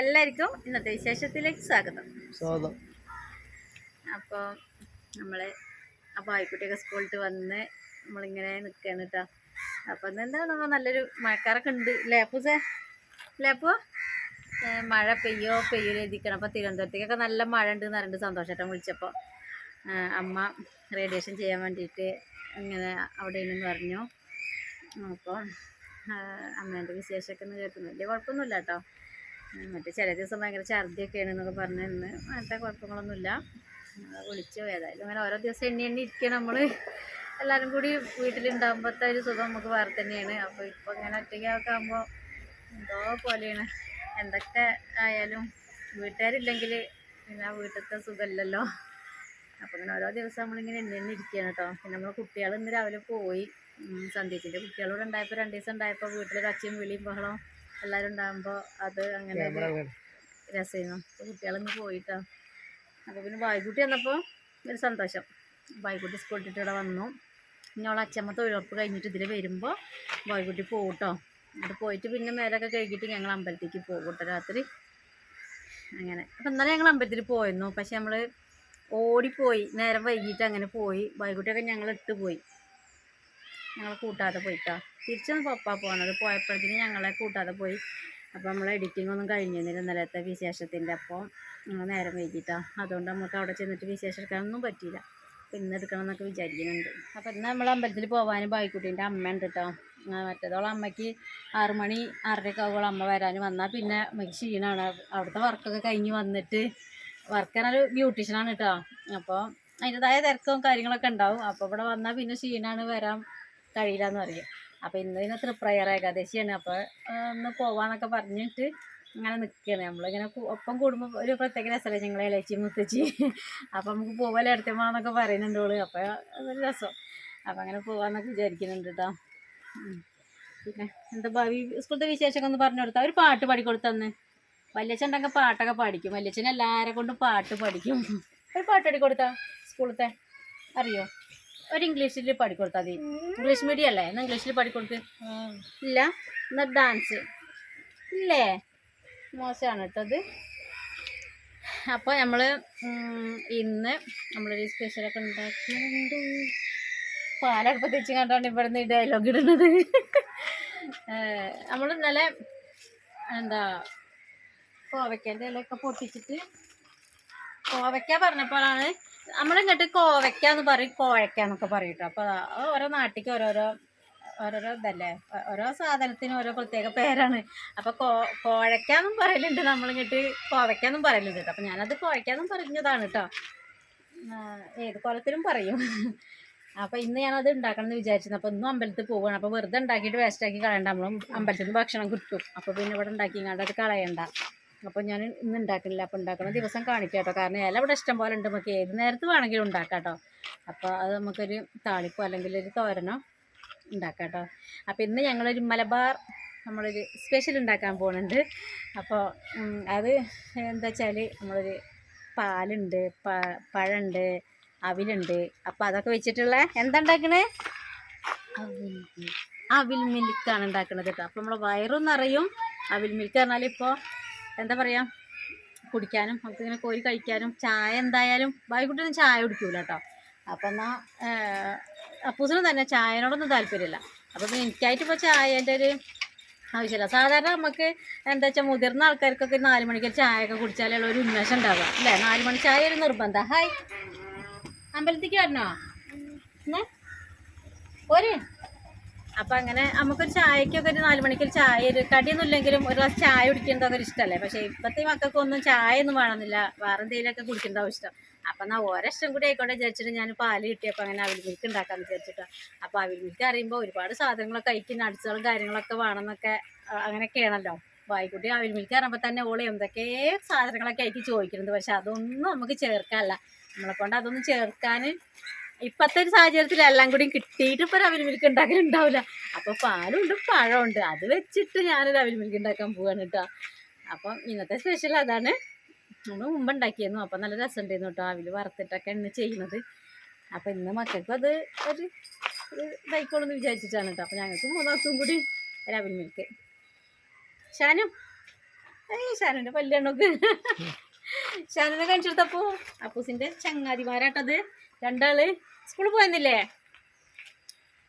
എല്ലാവർക്കും ഇന്നത്തെ വിശേഷത്തിലേക്ക് സ്വാഗതം. സ്വാഗതം. അപ്പോൾ നമ്മൾ ആ ആയിക്കുട്ടിയൊക്കെ സ്കൂളിട്ട് വന്ന് നമ്മളിങ്ങനെ നിൽക്കുകയാണ് കേട്ടോ അപ്പം എന്താണ്? നല്ലൊരു മഴക്കാരൊക്കെ ഉണ്ട് ലേപ്പൂസേ ലേപ്പോ മഴ പെയ്യോ പെയ്യോ എഴുതിക്കണം. അപ്പോൾ തിരുവനന്തപുരത്തേക്കൊക്കെ നല്ല മഴ ഉണ്ട് എന്ന് പറഞ്ഞിട്ട് സന്തോഷേട്ടൻ വിളിച്ചപ്പോൾ അമ്മ റേഡിയേഷൻ ചെയ്യാൻ വേണ്ടിയിട്ട് ഇങ്ങനെ അവിടെ ഉണ്ടെന്ന് പറഞ്ഞു. അപ്പോൾ അമ്മേന്റെ വിശേഷമൊക്കെ ഒന്ന് കേൾക്കുന്നു വലിയ കുഴപ്പമൊന്നുമില്ല കേട്ടോ മറ്റേ ചില ദിവസം ഭയങ്കര ഛർദിയൊക്കെയാണ് എന്നൊക്കെ പറഞ്ഞു ഇന്ന് അങ്ങനത്തെ കുഴപ്പങ്ങളൊന്നുമില്ല. വിളിച്ചു ഏതായാലും അങ്ങനെ ഓരോ ദിവസം എണ്ണി എണ്ണി ഇരിക്കണം നമ്മൾ എല്ലാവരും കൂടി വീട്ടിലുണ്ടാകുമ്പോഴത്തെ ഒരു സുഖം നമുക്ക് വേറെ തന്നെയാണ്. അപ്പോൾ ഇപ്പോൾ ഇങ്ങനെ ഒറ്റയ്ക്കൊക്കെ ആകുമ്പോൾ എന്തോ പോലെയാണ്. എന്തൊക്കെ ആയാലും വീട്ടുകാരില്ലെങ്കിൽ പിന്നെ ആ വീട്ടിലത്തെ സുഖമില്ലല്ലോ. അപ്പോൾ ഇങ്ങനെ ഓരോ ദിവസം നമ്മളിങ്ങനെ എണ്ണി എണ്ണി ഇരിക്കുകയാണ് കേട്ടോ. പിന്നെ നമ്മൾ കുട്ടികൾ ഇന്ന് രാവിലെ പോയി. സന്ധ്യത്തിന്റെ കുട്ടികളോട് ഉണ്ടായപ്പോൾ രണ്ട് ദിവസം ഉണ്ടായപ്പോൾ വീട്ടിലൊരു കച്ചിയും വിളിയും ബഹളവും എല്ലാവരും ഉണ്ടാകുമ്പോൾ അത് അങ്ങനെ. രസമായിരുന്നു കുട്ടികളൊന്ന് പോയിട്ടോ. അപ്പോൾ പിന്നെ ബായ്ക്കുട്ടി വന്നപ്പോൾ ഒരു സന്തോഷം. ബായ്ക്കുട്ടി സ്കൂൾ ഇട്ടിട്ട് ഇവിടെ വന്നു. ഇനി അവളെ അച്ഛമ്മ തൊഴിലുറപ്പ് കഴിഞ്ഞിട്ട് ഇതിൽ വരുമ്പോൾ ബായ്ക്കുട്ടി പോകട്ടോ അത് പോയിട്ട് പിന്നെ മേലൊക്കെ കഴുകിയിട്ട് ഞങ്ങൾ അമ്പലത്തേക്ക് പോകും കേട്ടോ രാത്രി. അങ്ങനെ. അപ്പം ഇന്നലെ ഞങ്ങൾ അമ്പലത്തിൽ പോയിരുന്നു. പക്ഷെ നമ്മൾ ഓടിപ്പോയി. നേരം വൈകിട്ട് അങ്ങനെ പോയി. ബായ്ക്കുട്ടിയൊക്കെ ഞങ്ങൾ ഇട്ട് പോയി. ഞങ്ങൾ കൂട്ടാതെ പോയിട്ടാ. തിരിച്ചൊന്ന് പപ്പാ പോകുന്നത് പോയപ്പോഴത്തേന് ഞങ്ങളെ കൂട്ടാതെ പോയി. അപ്പോൾ നമ്മൾ എഡിറ്റിംഗ് ഒന്നും കഴിഞ്ഞിരുന്നില്ല ഇന്നലത്തെ വിശേഷത്തിന്റെ അപ്പോൾ ഞങ്ങൾ നേരം വൈകിട്ടാ. അതുകൊണ്ട് നമുക്ക് അവിടെ ചെന്നിട്ട് വിശേഷം എടുക്കാനൊന്നും പറ്റിയില്ല. അപ്പോൾ ഇന്ന് എടുക്കണം എന്നൊക്കെ വിചാരിക്കുന്നുണ്ട്. അപ്പോൾ ഇന്ന് നമ്മൾ അമ്പലത്തിൽ പോകാനും ബായിക്കുട്ടീന്റെ അമ്മ ഉണ്ട് കേട്ടോ മറ്റേതോളം അമ്മയ്ക്ക് ആറ് മണി ആറരയൊക്കെ ആകുമ്പോൾ അമ്മ വരാൻ വന്നാൽ പിന്നെ അമ്മയ്ക്ക് ക്ഷീണമാണ് അവിടുത്തെ വർക്കൊക്കെ കഴിഞ്ഞ് വന്നിട്ട് വർക്ക് പറഞ്ഞാൽ ബ്യൂട്ടീഷ്യനാണ് കേട്ടോ അപ്പോൾ അതിന്റെതായ തിരക്കും കാര്യങ്ങളൊക്കെ ഉണ്ടാവും. അപ്പോൾ ഇവിടെ വന്നാൽ പിന്നെ ക്ഷീണമാണ് വരാൻ കഴിയില്ല എന്ന് പറയും. അപ്പോൾ ഇന്ന് ഇതിന് തൃപ്രയർ ഏകാദശിയാണ്. അപ്പോൾ ഒന്ന് പോവാന്നൊക്കെ പറഞ്ഞിട്ട് അങ്ങനെ നിൽക്കുകയാണ് നമ്മളിങ്ങനെ ഒപ്പം കൂടുമ്പോൾ ഒരു പ്രത്യേക രസമല്ലേ ഞങ്ങളെ ഇലച്ചി മുത്തച്ചി. അപ്പം നമുക്ക് പോവല്ലേ അടുത്തമാന്നൊക്കെ പറയുന്നുണ്ട് ഓൾ അപ്പോൾ അതൊരു രസം. അപ്പം അങ്ങനെ പോവാന്നൊക്കെ വിചാരിക്കുന്നുണ്ട് കേട്ടോ പിന്നെ എന്താ ഭാവി സ്കൂളത്തെ വിശേഷമൊക്കെ ഒന്ന് പറഞ്ഞു കൊടുത്താൽ ഒരു പാട്ട് പാടിക്കൊടുത്തന്ന് വല്യച്ഛൻ ഉണ്ടെങ്കിൽ പാട്ടൊക്കെ പാടിക്കും. വല്യച്ഛൻ എല്ലാവരെ കൊണ്ടും പാട്ട് പഠിക്കും. ഒരു പാട്ട് പാടിക്കൊടുത്താ സ്കൂളത്തെ? അറിയോ? ഒരു ഇംഗ്ലീഷിൽ പഠിക്കൊടുത്താൽ മതി ഇംഗ്ലീഷ് മീഡിയം അല്ലേ? എന്നാൽ ഇംഗ്ലീഷിൽ പാടിക്കൊടുക്ക് ഇല്ല. എന്നാ ഡാൻസ് ഇല്ലേ? മോശമാണ് കേട്ടത് അപ്പോൾ നമ്മൾ ഇന്ന് നമ്മളൊരു സ്പെഷ്യലൊക്കെ ഉണ്ടാക്കിയിട്ടുണ്ട്. പാലടുപ്പ് വെച്ച് കണ്ടാണ് ഇവിടുന്ന് ഈ ഡയലോഗ് ഇടുന്നത്. നമ്മൾ ഇന്നലെ എന്താ കോവയ്ക്കേന്റെ ഇലയൊക്കെ പൊട്ടിച്ചിട്ട് കോവയ്ക്ക പറഞ്ഞപ്പോഴാണ് നമ്മളിങ്ങോട്ട് കോവയ്ക്ക എന്ന് പറയും കോഴയ്ക്ക എന്നൊക്കെ പറയും അപ്പോൾ ഓരോ നാട്ടിലേക്ക് ഓരോരോ ഓരോരോ ഇതല്ലേ? ഓരോ സാധനത്തിനും ഓരോ പ്രത്യേക പേരാണ്. അപ്പോൾ കോ കോഴയ്ക്കാന്നും പറയലുണ്ട് നമ്മളിങ്ങോട്ട് കോവയ്ക്കാന്നും പറയലുണ്ട് കേട്ടോ അപ്പോൾ ഞാനത് കോഴയ്ക്കാന്നും പറഞ്ഞതാണ് കേട്ടോ ഏത് കോലത്തിലും പറയും. അപ്പോൾ ഇന്ന് ഞാനത് ഉണ്ടാക്കണം എന്ന് വിചാരിച്ചിരുന്നു. അപ്പോൾ ഇന്നും അമ്പലത്തിൽ പോവുകയാണ് അപ്പോൾ വെറുതെ ഉണ്ടാക്കിയിട്ട് വേസ്റ്റാക്കി കളയണ്ട. നമ്മളും അമ്പലത്തിൽ നിന്ന് ഭക്ഷണം കിട്ടും അപ്പോൾ പിന്നെ ഇവിടെ ഉണ്ടാക്കി അത് കളയണ്ട. അപ്പോൾ ഞാൻ ഇന്ന് ഉണ്ടാക്കുന്നില്ല അപ്പോൾ ഉണ്ടാക്കുന്ന ദിവസം കാണിക്കാം കേട്ടോ കാരണം ഇല ഇവിടെ ഇഷ്ടം പോലെ ഉണ്ട്. നമുക്ക് ഏത് നേരത്ത് വേണമെങ്കിലും ഉണ്ടാക്കാം കേട്ടോ അപ്പോൾ അത് നമുക്കൊരു താളിപ്പോ അല്ലെങ്കിൽ ഒരു തോരനോ ഉണ്ടാക്കാം കേട്ടോ അപ്പോൾ ഇന്ന് ഞങ്ങളൊരു മലബാർ നമ്മളൊരു സ്പെഷ്യൽ ഉണ്ടാക്കാൻ പോകുന്നുണ്ട് അപ്പോൾ അത് എന്താ വെച്ചാൽ നമ്മളൊരു പാലുണ്ട് പ പഴമുണ്ട് അവിലുണ്ട്. അപ്പോൾ അതൊക്കെ വെച്ചിട്ടുള്ള എന്താ ഉണ്ടാക്കണേ? അവിൽ അവിൽ മിൽക്കാണ് ഉണ്ടാക്കുന്നത് കേട്ടോ. അപ്പോൾ നമ്മൾ വയറും നിറയും അവിൽ മിൽക്ക് പറഞ്ഞാൽ ഇപ്പോൾ എന്താ പറയുക കുടിക്കാനും നമുക്ക് ഇങ്ങനെ കോരി കഴിക്കാനും ചായ എന്തായാലും ബായിക്കുട്ടിയൊന്നും ചായ കുടിക്കൂല കേട്ടോ അപ്പം എന്നാൽ അപ്പൂസിനും തന്നെ ചായനോടൊന്നും താല്പര്യമില്ല. അപ്പം എനിക്കായിട്ട് ഇപ്പോൾ ചായേന്റെ ഒരു ആവശ്യമില്ല. സാധാരണ നമുക്ക് എന്താ വെച്ചാൽ മുതിർന്ന ആൾക്കാർക്കൊക്കെ നാല് മണിക്ക് ചായയൊക്കെ കുടിച്ചാലുള്ള ഒരു ഉന്മേഷം ഉണ്ടാവുക. അല്ലേ? നാല് മണി ചായ ഒരു നിർബന്ധം. ഹായ്. അമ്പലത്തേക്ക് വരണോ? ഒരു അപ്പം അങ്ങനെ നമുക്കൊരു ചായക്കൊക്കെ ഒരു നാല് മണിക്ക് ഒരു ചായ ഒരു കടിയൊന്നും ഇല്ലെങ്കിലും ഒരു ഗ്ലാസ് ചായ കുടിക്കുന്നതൊക്കെ ഒരു ഇഷ്ടമല്ലേ പക്ഷേ ഇപ്പോഴത്തെ മക്കൾക്കൊന്നും ചായ ഒന്നും വേണമെന്നില്ല. വേറെ എന്തെങ്കിലുമൊക്കെ കുടിക്കുന്നതാവും ഇഷ്ടം. അപ്പം എന്നാൽ ഓരോ ഇഷ്ടം കൂടി ആയിക്കോട്ടെ വിചാരിച്ചിട്ട് ഞാൻ പാൽ കിട്ടിയപ്പോൾ അങ്ങനെ അവിൽ മിൽക്ക് ഉണ്ടാക്കാമെന്ന് വിചാരിച്ചിട്ടാണ് അപ്പോൾ അവിൽ മിൽക്ക് അറിയുമ്പോൾ ഒരുപാട് സാധനങ്ങളൊക്കെ കഴിക്കുന്ന നട്സുകളും കാര്യങ്ങളൊക്കെ വേണമെന്നൊക്കെ അങ്ങനെയൊക്കെയാണല്ലോ. വായിക്കുട്ടി അവിൽ മിൽക്ക് പറയുമ്പോൾ തന്നെ ഓളെ എന്തൊക്കെ സാധനങ്ങളൊക്കെ ആയിട്ട് ചോദിക്കുന്നുണ്ട് പക്ഷെ അതൊന്നും നമുക്ക് ചേർക്കാനല്ല നമ്മളെ കൊണ്ട് അതൊന്നും ചേർക്കാൻ ഇപ്പോഴത്തെ ഒരു സാഹചര്യത്തിൽ എല്ലാം കൂടി കിട്ടിയിട്ട് ഇപ്പൊ അവിൽ മിൽക്ക് ഉണ്ടാക്കലുണ്ടാവില്ല അപ്പോൾ പാലുണ്ട് പഴമുണ്ട്. അത് വെച്ചിട്ട് ഞാൻ അവിൽ മിൽക്ക് ഉണ്ടാക്കാൻ പോവാണ് കേട്ടോ അപ്പം ഇന്നത്തെ സ്പെഷ്യൽ അതാണ്. നമ്മൾ മുമ്പ് ഉണ്ടാക്കിയിരുന്നു. അപ്പം നല്ല രസമുണ്ടായിരുന്നു കേട്ടോ അവിൽ വറുത്തിട്ടൊക്കെ ഇന്ന് ചെയ്യുന്നത്. അപ്പം ഇന്ന് മക്കൾക്കും അത് ഒരു ഇതായിക്കോളെന്ന് വിചാരിച്ചിട്ടാണ് കേട്ടോ അപ്പം ഞങ്ങൾക്ക് മൂന്ന് ദിവസം കൂടി രവിൽ മിൽക്ക് ഷാനു? ഏയ് ഷാനുവിന്റെ പല്ലെണ്ണൊക്കെ ഷാനുവിനെ കാണിച്ചെടുത്തപ്പോ അപ്പൂസിന്റെ ചങ്ങാതിമാരാട്ടത്. രണ്ടാൾ സ്കൂളിൽ പോയെന്നില്ലേ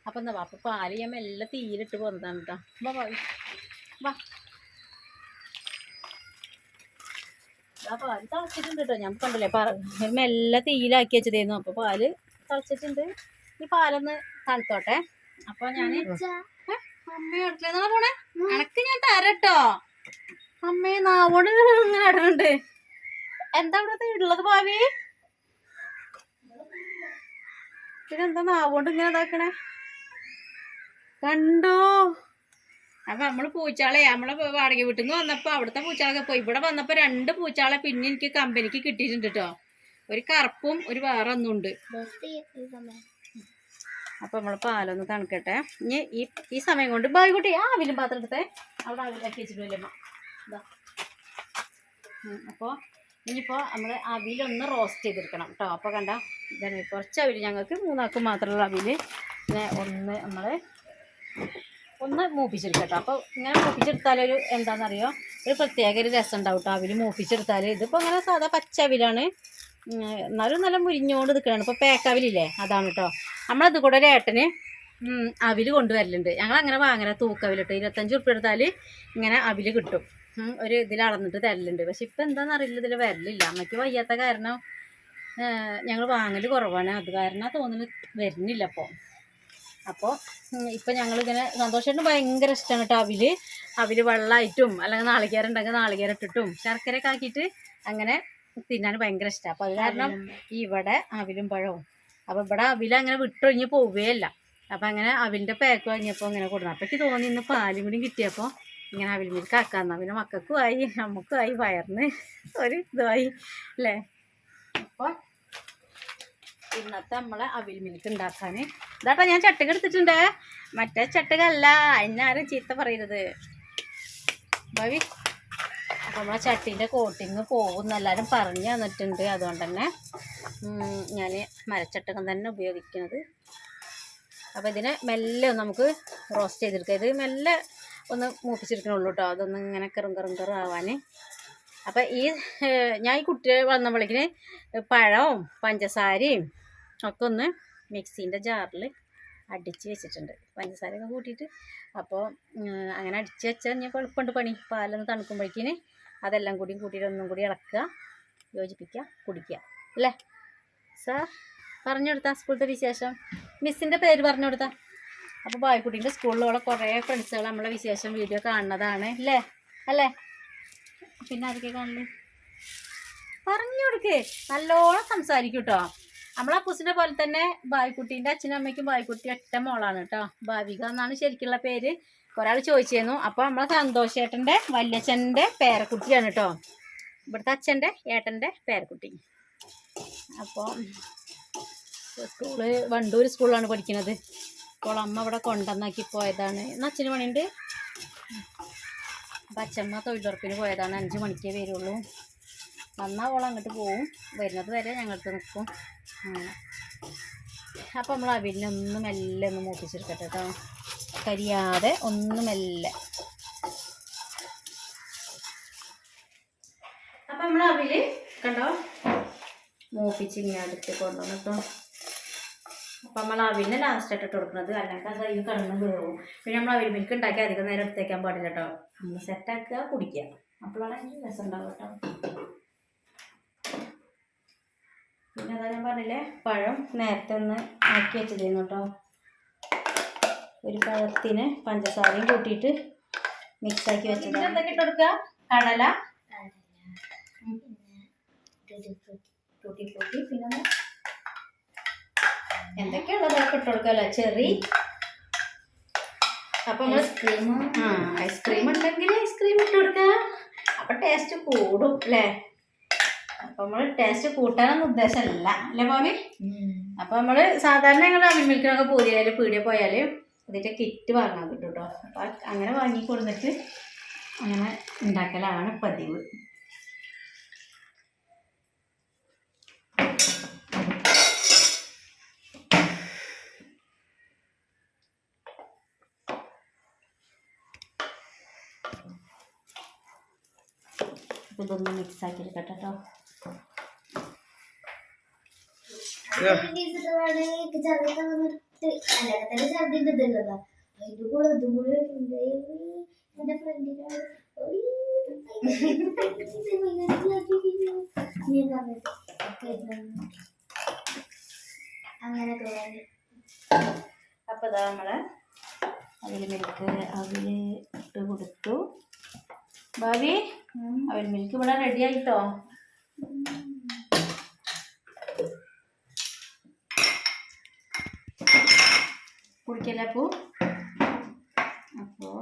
അപ്പൊ എന്താ വാപ്പ പാൽ ഞാൻ മെല്ലെ തീയിലിട്ട് പോന്നതാണ് കേട്ടോ വാ വാ വാ. ആ പാൽ തിളച്ചിട്ടുണ്ട് കേട്ടോ ഞാൻ കണ്ടില്ലേ പറ മെല്ലെ തീയിലാക്കി വെച്ചതായിരുന്നു അപ്പൊ പാൽ തളച്ചിട്ടുണ്ട്. ഈ പാലൊന്ന് തണുത്തോട്ടെ അപ്പൊ ഞാൻ? അമ്മ പോണേ? എനക്ക് ഞാൻ തരട്ടോ അമ്മേ നാവോട് ഇങ്ങനെ ഇടുന്നുണ്ട് എന്താ ഇവിടെ ഉള്ളത് ഭാവി? പിന്നെന്താ നാവോണ്ട് ഇങ്ങനെ ഇതാക്കണേ? കണ്ടോ? അപ്പൊ നമ്മൾ പൂച്ചാളെ നമ്മളെ വാടക വീട്ടിൽ നിന്ന് വന്നപ്പോ അവിടുത്തെ പൂച്ചാളൊക്കെ പോയി. ഇവിടെ വന്നപ്പോ രണ്ട് പൂച്ചാളെ പിന്നെ എനിക്ക് കമ്പനിക്ക് കിട്ടിയിട്ടുണ്ട് കേട്ടോ ഒരു കറുപ്പും ഒരു വേറെ ഒന്നും ഉണ്ട്. അപ്പൊ നമ്മൾ പാലൊന്ന് തണുക്കട്ടെ. ഇനി ഈ ഈ സമയം കൊണ്ട് ബായ് ആ അവിലും പാത്രം എടുത്തേ. അവിടെ അവിലാക്കി വെച്ചിട്ടില്ലേ അമ്മ ഇതാ അപ്പോൾ ഇനിയിപ്പോൾ നമ്മൾ അവിലൊന്ന് റോസ്റ്റ് ചെയ്തെടുക്കണം കേട്ടോ അപ്പോൾ കണ്ട ഇതാണ് കുറച്ച് അവിൽ ഞങ്ങൾക്ക് മൂന്നാൾക്ക് മാത്രമുള്ള അവിൽ പിന്നെ ഒന്ന് നമ്മൾ ഒന്ന് മൂപ്പിച്ചെടുക്കാം അപ്പോൾ ഇങ്ങനെ മൂപ്പിച്ചെടുത്താലൊരു എന്താണെന്നറിയോ ഒരു പ്രത്യേക ഒരു രസം ഉണ്ടാവും കേട്ടോ അവിൽ മൂപ്പിച്ചെടുത്താൽ ഇതിപ്പോൾ അങ്ങനെ സാധാ പച്ച അവിലാണ്. എന്നാലും നല്ല മുരിഞ്ഞോണ്ട് നിൽക്കുകയാണ് ഇപ്പോൾ പേക്കവിലില്ലേ അതാണ് കേട്ടോ നമ്മളത് കൂടെ ഒരു ഏട്ടന് അവിൽ കൊണ്ടുവരലുണ്ട്. ഞങ്ങൾ അങ്ങനെ വാങ്ങല തൂക്കവിൽ കേട്ടോ ഇരുപത്തഞ്ച് ഉറുപ്പിയെടുത്താൽ ഇങ്ങനെ അവിൽ കിട്ടും. ഒരു ഇതിൽ അളന്നിട്ട് തരലുണ്ട്. പക്ഷെ ഇപ്പം എന്താണെന്ന് അറിയില്ല ഇതിൽ വരലില്ല. അമ്മയ്ക്ക് വയ്യാത്ത കാരണം ഞങ്ങൾ വാങ്ങൽ കുറവാണ്. അത് കാരണം തോന്നുന്നു വരുന്നില്ല അപ്പോൾ അപ്പോൾ ഇപ്പം ഞങ്ങളിങ്ങനെ സന്തോഷമായിട്ട് ഭയങ്കര ഇഷ്ടമാണ് കേട്ടോ അവിൽ അവിൽ വെള്ളമായിട്ടും അല്ലെങ്കിൽ നാളികേരം ഉണ്ടെങ്കിൽ നാളികേരം ഇട്ടിട്ടും ശർക്കരയൊക്കെ ആക്കിയിട്ട് അങ്ങനെ തിന്നാൻ ഭയങ്കര ഇഷ്ടമാണ്. അപ്പോൾ അത് കാരണം ഇവിടെ അവിലും പഴവും. അപ്പോൾ ഇവിടെ അവിൽ അങ്ങനെ വിട്ടൊഴിഞ്ഞ് പോവുകയല്ല അപ്പം അങ്ങനെ അവിലിന്റെ പാക്ക് വാങ്ങിയപ്പോൾ അങ്ങനെ കൊടുക്കണം അപ്പോൾ തോന്നി ഇന്ന് പാലും കൂടി കിട്ടിയപ്പോൾ ഇങ്ങനെ അവിൽ മിൽക്ക് ആക്കാമെന്നാ പിന്നെ മക്കൾക്കും ആയി നമുക്കും ആയി വയറിന് ഒരു ഇതുമായി അല്ലേ? അപ്പോൾ ഇന്നത്തെ നമ്മളെ അവിൽ മിൽക്ക് ഉണ്ടാക്കാൻ ഇതാട്ടോ ഞാൻ ചട്ടുക എടുത്തിട്ടുണ്ട്. മറ്റേ ചട്ടുകല്ല അതിനാരും ചീത്ത പറയരുത്. ഭവി അപ്പോൾ നമ്മളെ ചട്ടീന്റെ കോട്ടിങ് പോകും എല്ലാവരും പറഞ്ഞു തന്നിട്ടുണ്ട്. അതുകൊണ്ട് തന്നെ ഞാൻ മരച്ചട്ടകം തന്നെ ഉപയോഗിക്കുന്നത്. അപ്പോൾ ഇതിനെ മെല്ലെ നമുക്ക് റോസ്റ്റ് ചെയ്തെടുക്കുക ഇത് മെല്ലെ ഒന്ന് മൂപ്പിച്ചെടുക്കണുള്ളൂ കേട്ടോ അതൊന്ന് ഇങ്ങനെ കറും കറും കറും ആവാൻ അപ്പം ഈ ഞാൻ ഈ കുട്ടിയെ വന്നപ്പോഴേക്കിന് പഴവും പഞ്ചസാരയും ഒക്കെ ഒന്ന് മിക്സീന്റെ ജാറിൽ അടിച്ച് വെച്ചിട്ടുണ്ട്. പഞ്ചസാരയൊക്കെ കൂട്ടിയിട്ട് അപ്പോൾ അങ്ങനെ അടിച്ച് വെച്ചാൽ ഞാൻ എളുപ്പമുണ്ട് പണി. പാലൊന്ന് തണുക്കുമ്പോഴേക്കിന് അതെല്ലാം കൂടി കൂട്ടിയിട്ട് ഒന്നും കൂടി ഇളക്കുക യോജിപ്പിക്കുക കുടിക്കുക. അല്ലേ? സാർ പറഞ്ഞു കൊടുത്താൽ സ്കൂളത്തെ വിശേഷം. മിസ്സിന്റെ പേര് പറഞ്ഞു കൊടുത്താൽ അപ്പോൾ ബായ്ക്കുട്ടീന്റെ സ്കൂളിലുള്ള കുറേ ഫ്രണ്ട്സുകൾ നമ്മളെ വിശേഷം വീഡിയോ കാണുന്നതാണ് അല്ലേ? അല്ലേ? പിന്നെ അതൊക്കെ കാണൽ? പറഞ്ഞു കൊടുക്കേ. നല്ലോണം സംസാരിക്കും കേട്ടോ നമ്മളെ അപ്പൂസിനെ പോലെ തന്നെ ബായ്ക്കുട്ടീന്റെ അച്ഛനും അമ്മയ്ക്കും ബായ്ക്കുട്ടി ഒറ്റ മോളാണ് കേട്ടോ ഭാവിക എന്നാണ് ശരിക്കുള്ള പേര്. ഒരാൾ ചോദിച്ചിരുന്നു. അപ്പോൾ നമ്മളെ സന്തോഷേട്ടന്റെ വല്യച്ഛന്റെ പേരക്കുട്ടിയാണ് കേട്ടോ ഇവിടുത്തെ അച്ഛന്റെ ഏട്ടന്റെ പേരക്കുട്ടി. അപ്പോൾ സ്കൂൾ വണ്ടൂർ സ്കൂളിലാണ് പഠിക്കുന്നത് അപ്പോൾ അമ്മ ഇവിടെ കൊണ്ടുവന്നാക്കി പോയതാണ്. ഇന്ന് അച്ഛന് പണിയുണ്ട്? അപ്പം അച്ഛമ്മ തൊഴിലുറപ്പിന് പോയതാണ്. അഞ്ച് മണിക്കേ വരുള്ളൂ. വന്നാൽ അവൾ അങ്ങോട്ട് പോവും. വരുന്നത് വരെ ഞങ്ങൾക്ക് നിൽക്കും. അപ്പോൾ നമ്മൾ അവിലിനെ ഒന്ന് മെല്ലെ ഒന്ന് മൂപ്പിച്ചെടുക്കട്ടെ കേട്ടോ. കരിയാതെ ഒന്ന് മെല്ലെ. അപ്പം നമ്മൾ അവിൽ കണ്ടോ? മൂപ്പിച്ച് ഇങ്ങനെ അടുത്ത് കൊണ്ടുവന്നു കേട്ടോ. അപ്പം നമ്മൾ അവിനെ ലാസ്റ്റ് ആയിട്ട് ഇട്ട് കൊടുക്കുന്നത്. അല്ലാണ്ട് അത് അതിൽ കിടന്നു വേവും പിന്നെ നമ്മൾ അവിൽ മിൽക്ക് ഉണ്ടാക്കി അധികം നേരം എടുത്തേക്കാൻ പാടില്ല കേട്ടോ നമ്മൾ സെറ്റാക്കുക കുടിക്കുക. അപ്പോഴാണ് അതിന് രസം ഉണ്ടാവും കേട്ടോ പിന്നെ അതാ ഞാൻ പറഞ്ഞില്ലേ പഴം നേരത്തെ ഒന്ന് ആക്കി വെച്ചതായിരുന്നു കേട്ടോ ഒരു പഴത്തിന് പഞ്ചസാരയും കൂട്ടിയിട്ട് മിക്സ് ആക്കി വെച്ചത് എന്തൊക്കെ ഇട്ട് കൊടുക്കുക? കടല. ടൂട്ടി ഫ്രൂട്ടി പിന്നെ ഒന്ന് എന്തൊക്കെയുള്ളത്? ഇട്ട് കൊടുക്കല്ലോ ചെറി. അപ്പൊ നമ്മൾ ഐസ്ക്രീം. ആ ഐസ്ക്രീം ഉണ്ടെങ്കിൽ ഐസ്ക്രീം ഇട്ട് കൊടുക്കുക അപ്പൊ ടേസ്റ്റ് കൂടും അല്ലേ? അപ്പൊ നമ്മൾ ടേസ്റ്റ് കൂട്ടാനൊന്നും ഉദ്ദേശമല്ല അല്ലേ ഭാവി അപ്പൊ നമ്മൾ സാധാരണ ഞങ്ങൾ അവിൽ മിൽക്കിനൊക്കെ പോയാൽ പീടിയ പോയാലും അതിന്റെ കിറ്റ് വാങ്ങാൻ കിട്ടും കേട്ടോ അപ്പൊ അങ്ങനെ വാങ്ങി കൊടുത്തിട്ട് അങ്ങനെ ഉണ്ടാക്കലാണ് പതിവ്. ഇതൊന്ന് മിക്സ് ആക്കി എടുക്കട്ടെ കേട്ടോ അങ്ങനെ അപ്പൊ അപ്പോൾ നമ്മൾ അവിൽ മിൽക്ക് അവിൽ ഇട്ട് കൊടുത്തു. ഭാവി അവിൽ മിൽക്ക് ഇവിടെ റെഡി ആയിട്ടോ? കുടിക്കല്ലേ അപ്പൂ അപ്പോൾ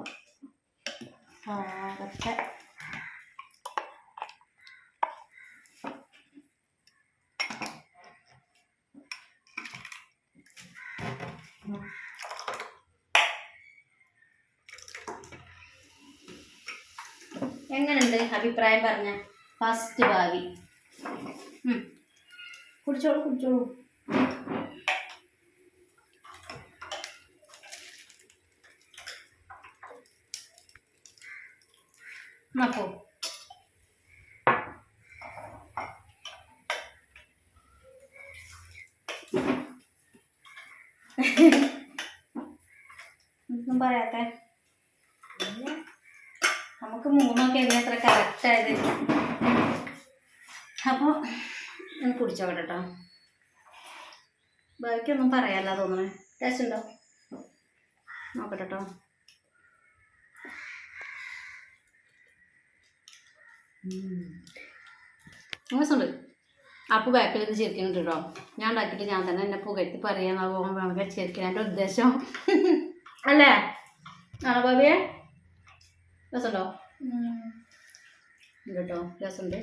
പാകത്തെ എങ്ങനെയുണ്ട് അഭിപ്രായം പറഞ്ഞ ഫസ്റ്റ് ഭാവി. കുടിച്ചോളൂ കുടിച്ചോളൂ. നമുക്ക് മൂന്നൊക്കെ എങ്ങനെ അത്ര കറക്റ്റായത് അപ്പോൾ ഒന്ന് കുടിച്ചോട്ടെ കേട്ടോ ബാക്കിയൊന്നും പറയാല്ല തോന്നണേ. ടേസ്റ്റ് ഉണ്ടോ? നോക്കട്ടെ കേട്ടോ മോശമുണ്ട് അപ്പോൾ ബാക്കിൽ ഇത് ചിരിക്കുന്നുണ്ട് കേട്ടോ ഞാൻ ഉണ്ടാക്കിയിട്ട് ഞാൻ തന്നെ എന്നെ പുകഴ്ത്തി പറയാൻ പോകുമ്പോൾ ചിരിക്കാൻ എന്റെ ഉദ്ദേശം. അല്ലേ? ആണോ ബാബിയെ? രസമുണ്ടോ? കേട്ടോ രസമുണ്ട്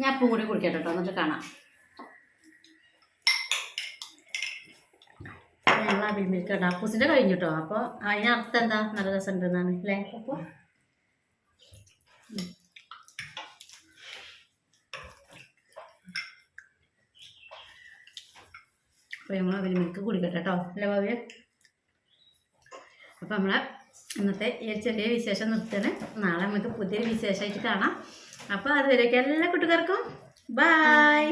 ഞാൻ അപ്പം കൂടി കുടിക്കട്ടെ കേട്ടോ എന്നിട്ട് കാണാം. ഞങ്ങൾ അവിൽ മിൽക്ക് അപ്പൂസിന്റെ കഴിഞ്ഞു കേട്ടോ അപ്പോൾ അതിനർത്ഥം എന്താ? നല്ല രസം ഉണ്ടെന്നാണ് അല്ലേ അപ്പോൾ അപ്പോൾ ഞങ്ങൾ അവിൽ മിൽക്ക് കുടിക്കട്ടെ കേട്ടോ അല്ലേ ഭാവിയെ? അപ്പോൾ നമ്മളെ ഇന്നത്തെ ഈ ചെറിയ വിശേഷം നിർത്തണ് നാളെ നമുക്ക് പുതിയൊരു വിശേഷമായിട്ട് കാണാം. അപ്പോൾ അതുവരെയൊക്കെ എല്ലാ കൂട്ടുകാർക്കും ബായ്